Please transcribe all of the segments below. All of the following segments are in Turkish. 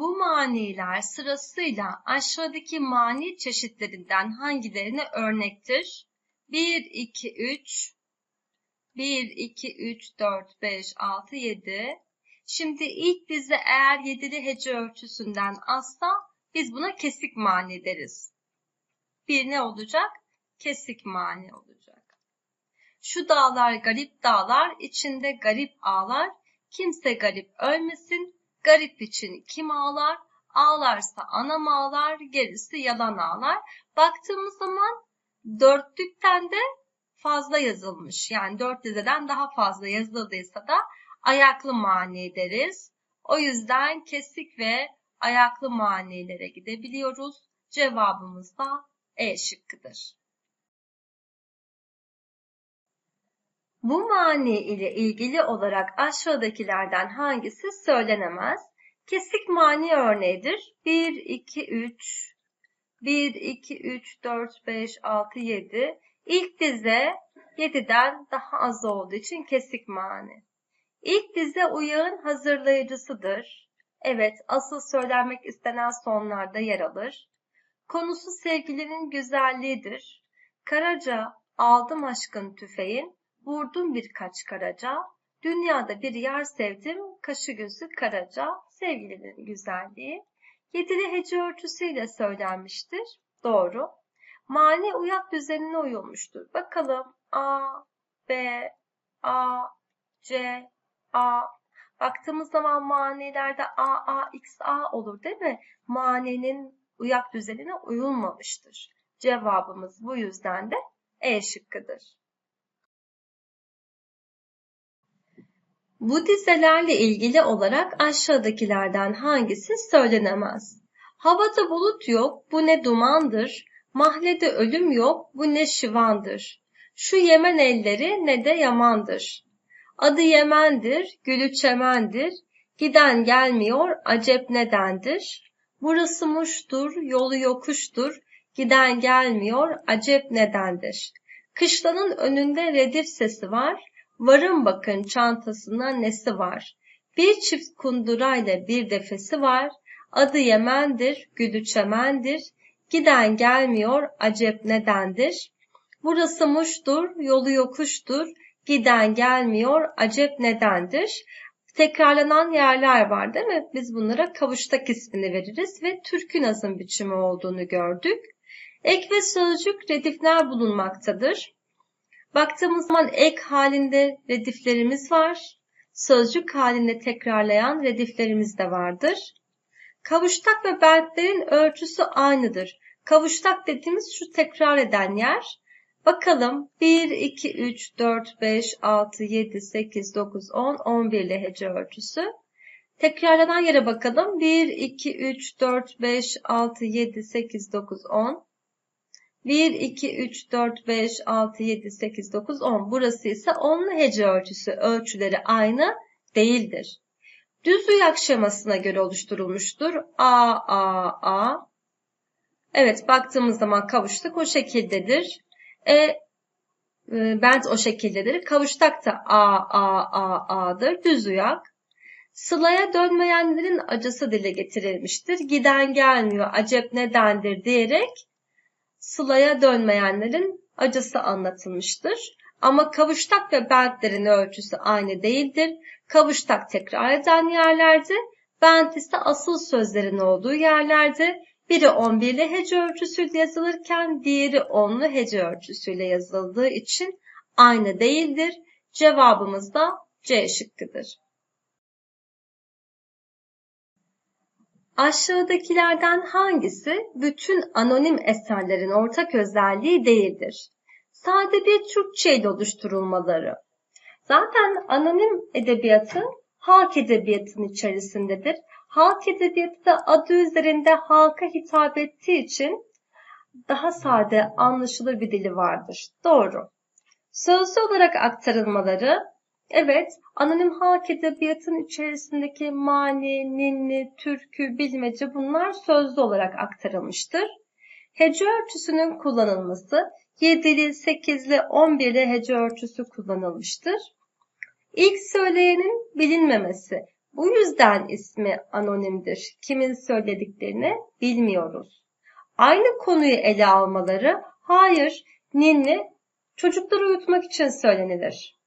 Bu maniler sırasıyla aşağıdaki mani çeşitlerinden hangilerine örnektir? 1, 2, 3, 1, 2, 3, 4, 5, 6, 7. Şimdi ilk dizi eğer yedili hece ölçüsünden azsa biz buna kesik mani deriz. Bir ne olacak? Kesik mani olacak. Şu dağlar garip dağlar, içinde garip ağlar. Kimse garip ölmesin, garip için kim ağlar? Ağlarsa anam ağlar, gerisi yalan ağlar. Baktığımız zaman dörtlükten de fazla yazılmış. Yani dört dizeden daha fazla yazıldıysa da ayaklı mani deriz. O yüzden kesik ve ayaklı manilere gidebiliyoruz. Cevabımız da E şıkkıdır. Bu mani ile ilgili olarak aşağıdakilerden hangisi söylenemez? Kesik mani örneğidir. 1, 2, 3, 1, 2, 3, 4, 5, 6, 7. İlk dize 7'den daha az olduğu için kesik mani. İlk dize uyağın hazırlayıcısıdır. Evet, asıl söylenmek istenen sonlarda yer alır. Konusu sevgilinin güzelliğidir. Karaca, aldım aşkın tüfeğin, vurdum birkaç karaca, dünyada bir yer sevdim, kaşı gözü karaca, sevgilinin güzelliği. Yedili hece ölçüsüyle söylenmiştir. Doğru. Mani uyak düzenine uyulmuştur. Bakalım A, B, A, C, A. Baktığımız zaman manilerde A, A, X, A olur değil mi? Maninin uyak düzenine uyulmamıştır. Cevabımız bu yüzden de E şıkkıdır. Bu dizelerle ilgili olarak aşağıdakilerden hangisi söylenemez? Havada bulut yok, bu ne dumandır. Mahlede ölüm yok, bu ne şivandır. Şu Yemen elleri ne de yamandır. Adı Yemen'dir, gülü çemendir. Giden gelmiyor, acep nedendir. Burası muştur, yolu yokuştur. Giden gelmiyor, acep nedendir. Kışlanın önünde redif sesi var. Varın bakın çantasına nesi var. Bir çift kundurayla bir defesi var. Adı Yemen'dir, gülü çemendir. Giden gelmiyor, acep nedendir. Burası muştur, yolu yokuştur. Giden gelmiyor, acep nedendir. Tekrarlanan yerler var değil mi? Biz bunlara kavuştak ismini veririz ve türkü nazım biçimi olduğunu gördük. Ek ve sözcük redifler bulunmaktadır. Baktığımız zaman ek halinde rediflerimiz var. Sözcük halinde tekrarlayan rediflerimiz de vardır. Kavuştak ve bentlerin ölçüsü aynıdır. Kavuştak dediğimiz şu tekrar eden yer. Bakalım 1, 2, 3, 4, 5, 6, 7, 8, 9, 10, 11 lehece ölçüsü. Tekrarlanan yere bakalım. 1, 2, 3, 4, 5, 6, 7, 8, 9, 10. 1, 2, 3, 4, 5, 6, 7, 8, 9, 10. Burası ise 10'lu hece ölçüsü. Ölçüleri aynı değildir. Düz uyak şemasına göre oluşturulmuştur. A, A, A. Evet baktığımız zaman kavuştuk o şekildedir. E, e bent o şekildedir. Kavuştak da A, A, A, A'dır. Düz uyak. Sılaya dönmeyenlerin acısı dile getirilmiştir. Giden gelmiyor, acep nedendir diyerek sılaya dönmeyenlerin acısı anlatılmıştır. Ama kavuştak ve bentlerin ölçüsü aynı değildir. Kavuştak tekrar eden yerlerde, bent ise asıl sözlerin olduğu yerlerde. Biri 11'li hece ölçüsüyle yazılırken diğeri 10'lu hece ölçüsüyle yazıldığı için aynı değildir. Cevabımız da C şıkkıdır. Aşağıdakilerden hangisi bütün anonim eserlerin ortak özelliği değildir? Sade bir Türkçe ile oluşturulmaları. Zaten anonim edebiyatı halk edebiyatının içerisindedir. Halk edebiyatı da adı üzerinde halka hitap ettiği için daha sade, anlaşılır bir dili vardır. Doğru. Sözlü olarak aktarılmaları Evet, anonim halk edebiyatının içerisindeki mani, ninni, türkü, bilmece bunlar sözlü olarak aktarılmıştır. Hece ölçüsünün kullanılması 7'li, 8'li, 11'li hece ölçüsü kullanılmıştır. İlk söyleyenin bilinmemesi. Bu yüzden ismi anonimdir. Kimin söylediklerini bilmiyoruz. Aynı konuyu ele almaları, hayır, ninni çocukları uyutmak için söylenilir.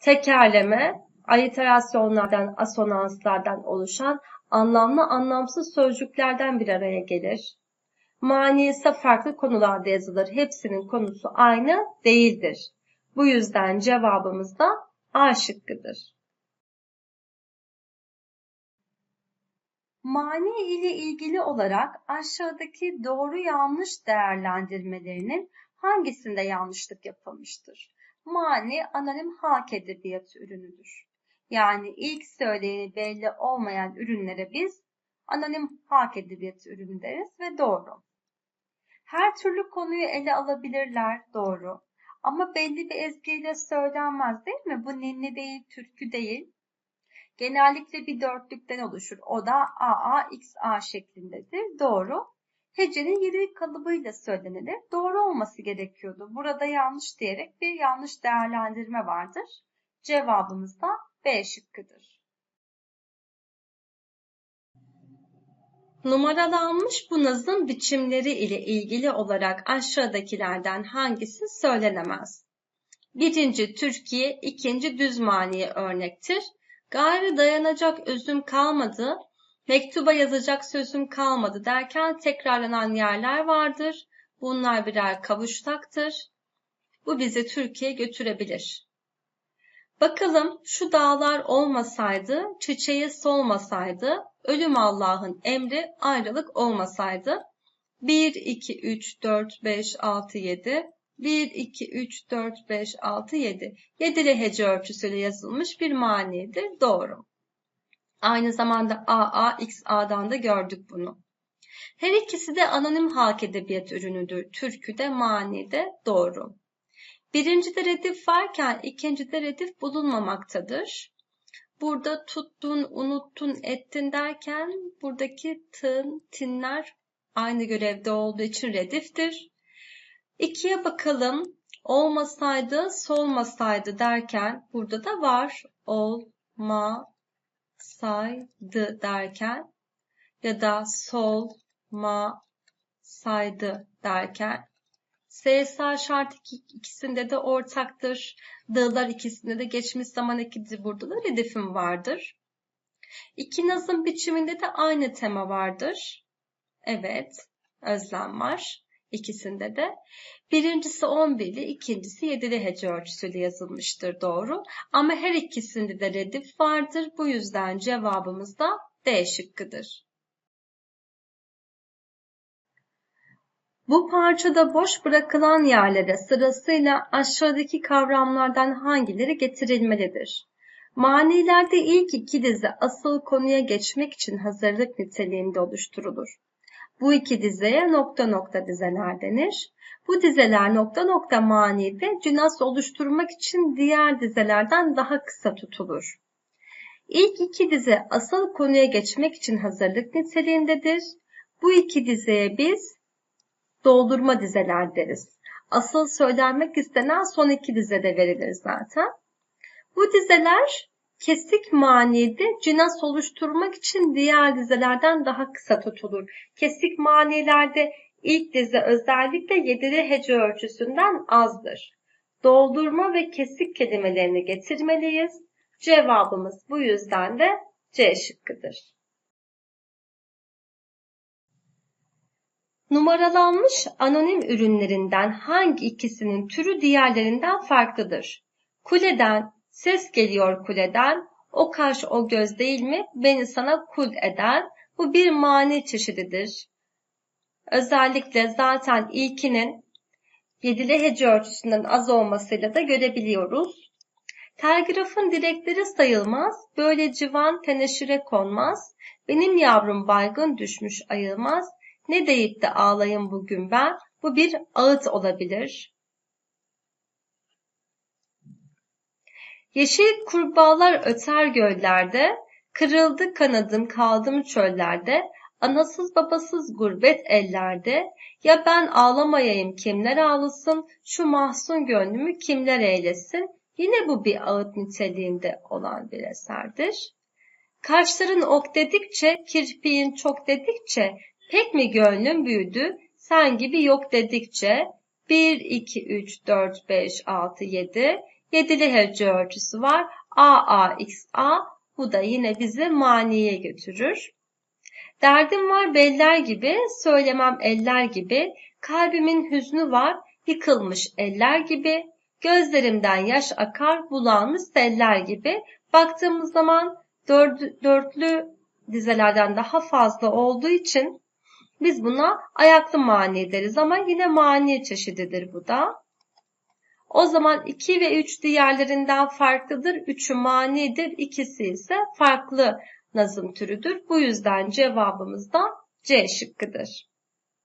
Tekerleme, aliterasyonlardan, asonanslardan oluşan anlamlı anlamsız sözcüklerden bir araya gelir. Mani ise farklı konularda yazılır. Hepsinin konusu aynı değildir. Bu yüzden cevabımız da A şıkkıdır. Mani ile ilgili olarak aşağıdaki doğru yanlış değerlendirmelerinin hangisinde yanlışlık yapılmıştır? Mani anonim halk edebiyatı ürünüdür. Yani ilk söyleyeni belli olmayan ürünlere biz anonim halk edebiyatı ürünü deriz ve doğru. Her türlü konuyu ele alabilirler, doğru. Ama belli bir ezgiyle söylenmez değil mi? Bu ninni değil, türkü değil. Genellikle bir dörtlükten oluşur. O da AA, XA şeklindedir. Doğru. Hecenin yeri kalıbıyla söylenilir. Doğru olması gerekiyordu. Burada yanlış diyerek bir yanlış değerlendirme vardır. Cevabımız da B şıkkıdır. Numaralanmış bu nazım biçimleri ile ilgili olarak aşağıdakilerden hangisi söylenemez? Birinci Türkiye, ikinci düz maniye örnektir. Gayrı dayanacak özüm kalmadı, mektuba yazacak sözüm kalmadı derken tekrarlanan yerler vardır. Bunlar birer kavuştaktır. Bu bizi Türkiye götürebilir. Bakalım şu dağlar olmasaydı, çiçeği solmasaydı, ölüm Allah'ın emri ayrılık olmasaydı. 1, 2, 3, 4, 5, 6, 7. 1, 2, 3, 4, 5, 6, 7. Yedili hece ölçüsüyle yazılmış bir manidir. Doğru. Aynı zamanda AA, XA'dan da gördük bunu. Her ikisi de anonim halk edebiyat ürünüdür. Türkü de mani de doğru. Birincide redif varken ikincide redif bulunmamaktadır. Burada tuttun, unuttun, ettin derken buradaki tın, tinler aynı görevde olduğu için rediftir. İkiye bakalım. Olmasaydı, solmasaydı derken burada da var. Olmasaydı derken ya da sol, ma, saydı derken Sayısal şart ikisinde de ortaktır. Dağlar ikisinde de geçmiş zaman ekidi burada da redifim vardır. İki nazım biçiminde de aynı tema vardır. Evet, özlem var ikisinde de. Birincisi 11'li, ikincisi 7'li hece ölçüsüyle yazılmıştır doğru. Ama her ikisinde de redif vardır. Bu yüzden cevabımız da D şıkkıdır. Bu parçada boş bırakılan yerlere sırasıyla aşağıdaki kavramlardan hangileri getirilmelidir? Manilerde ilk iki dizi asıl konuya geçmek için hazırlık niteliğinde oluşturulur. Bu iki dizeye nokta nokta dizeler denir. Bu dizeler nokta nokta manide cünas oluşturmak için diğer dizelerden daha kısa tutulur. İlk iki dize asıl konuya geçmek için hazırlık niteliğindedir. Bu iki dizeye biz doldurma dizeler deriz. Asıl söylenmek istenen son iki dizede verilir zaten. Bu dizeler kesik manide cinas oluşturmak için diğer dizelerden daha kısa tutulur. Kesik manilerde ilk dize özellikle yedili hece ölçüsünden azdır. Doldurma ve kesik kelimelerini getirmeliyiz. Cevabımız bu yüzden de C şıkkıdır. Numaralanmış anonim ürünlerinden hangi ikisinin türü diğerlerinden farklıdır? Kuleden, ses geliyor kuleden, o kaş o göz değil mi beni sana kul eden, bu bir mani çeşididir. Özellikle zaten ilkinin yedili hece ölçüsünden az olmasıyla da görebiliyoruz. Telgrafın direkleri sayılmaz, böyle civan teneşire konmaz, benim yavrum baygın düşmüş ayılmaz, ne deyip de ağlayın bugün ben? Bu bir ağıt olabilir. Yeşil kurbağalar öter göllerde, kırıldı kanadım kaldım çöllerde, anasız babasız gurbet ellerde, ya ben ağlamayayım kimler ağlasın, şu mahzun gönlümü kimler eylesin, yine bu bir ağıt niteliğinde olan bir eserdir. Kaşların ok dedikçe, kirpiğin çok dedikçe, pek mi gönlün büyüdü, sen gibi yok dedikçe, 1, 2, 3, 4, 5, 6, 7, yedili hece ölçüsü var. A, A, X, A, bu da yine bizi maniye götürür. Derdim var beller gibi, söylemem eller gibi, kalbimin hüznü var, yıkılmış eller gibi, gözlerimden yaş akar, bulanmış seller gibi. Baktığımız zaman dört, dörtlü dizelerden daha fazla olduğu için biz buna ayaklı mani deriz ama yine mani çeşididir bu da. O zaman 2 ve 3 diğerlerinden farklıdır. 3'ü manidir, ikisi ise farklı nazım türüdür. Bu yüzden cevabımız da C şıkkıdır.